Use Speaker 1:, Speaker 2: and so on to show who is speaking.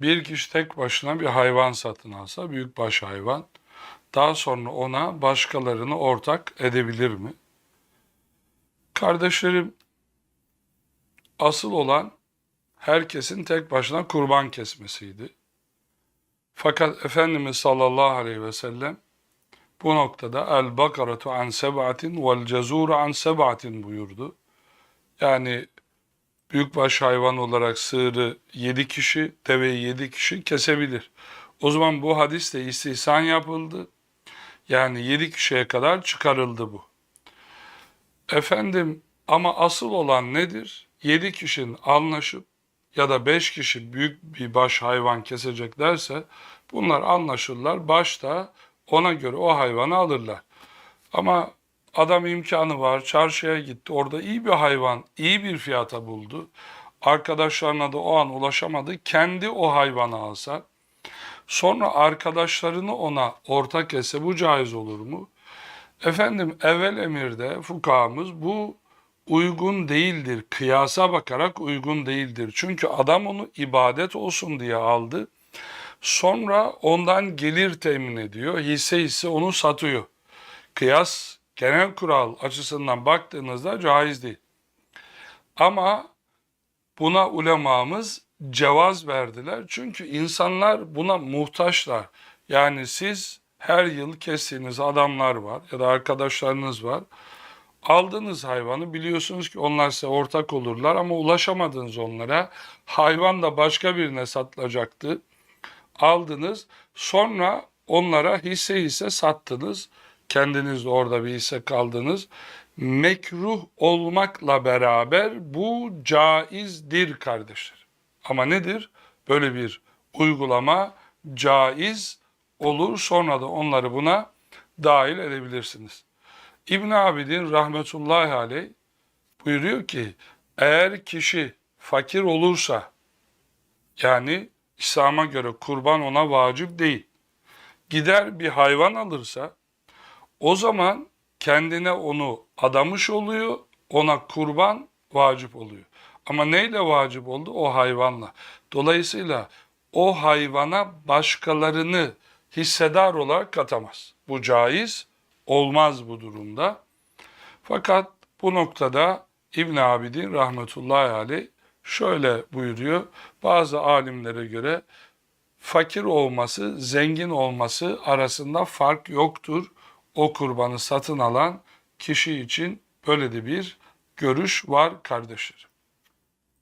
Speaker 1: Bir kişi tek başına bir hayvan satın alsa, büyükbaş hayvan, daha sonra ona başkalarını ortak edebilir mi? Kardeşlerim, asıl olan herkesin tek başına kurban kesmesiydi. Fakat Efendimiz sallallahu aleyhi ve sellem bu noktada el bakaratu an seb'atin vel cezuru an seb'atin buyurdu. Yani büyükbaş hayvan olarak sığırı yedi kişi, deveyi yedi kişi kesebilir. O zaman bu hadiste istihsan yapıldı. Yani yedi kişiye kadar çıkarıldı bu. Efendim ama asıl olan nedir? Yedi kişinin anlaşıp ya da beş kişi büyük bir baş hayvan keseceklerse bunlar anlaşırlar. Başta ona göre o hayvanı alırlar. Ama adam imkanı var, çarşıya gitti. Orada iyi bir hayvan, iyi bir fiyata buldu. Arkadaşlarına da o an ulaşamadı. Kendi o hayvanı alsa, sonra arkadaşlarını ona ortak etse bu caiz olur mu? Efendim evvel emirde fukahamız bu uygun değildir. Kıyasa bakarak uygun değildir. Çünkü adam onu ibadet olsun diye aldı. Sonra ondan gelir temin ediyor. Hisse hisse onu satıyor. Kıyas genel kural açısından baktığınızda caiz değil. Ama buna ulemamız cevaz verdiler. Çünkü insanlar buna muhtaçlar. Yani siz her yıl kestiğiniz adamlar var ya da arkadaşlarınız var. Aldığınız hayvanı biliyorsunuz ki onlar size ortak olurlar ama ulaşamadınız onlara. Hayvan da başka birine satılacaktı. Aldınız sonra onlara hisse hisse sattınız. Kendiniz orada bir hisse kaldınız. Mekruh olmakla beraber bu caizdir kardeşler. Ama nedir? Böyle bir uygulama caiz olur. Sonra da onları buna dahil edebilirsiniz. İbn Abidin rahmetullahi aleyh buyuruyor ki eğer kişi fakir olursa yani İslam'a göre kurban ona vacip değil. Gider bir hayvan alırsa o zaman kendine onu adamış oluyor, ona kurban vacip oluyor. Ama neyle vacip oldu? O hayvanla. Dolayısıyla o hayvana başkalarını hissedar olarak katamaz. Bu caiz olmaz bu durumda. Fakat bu noktada İbn Abidin rahmetullahi aleyh şöyle buyuruyor. Bazı alimlere göre fakir olması, zengin olması arasında fark yoktur. O kurbanı satın alan kişi için böyle de bir görüş var kardeşlerim.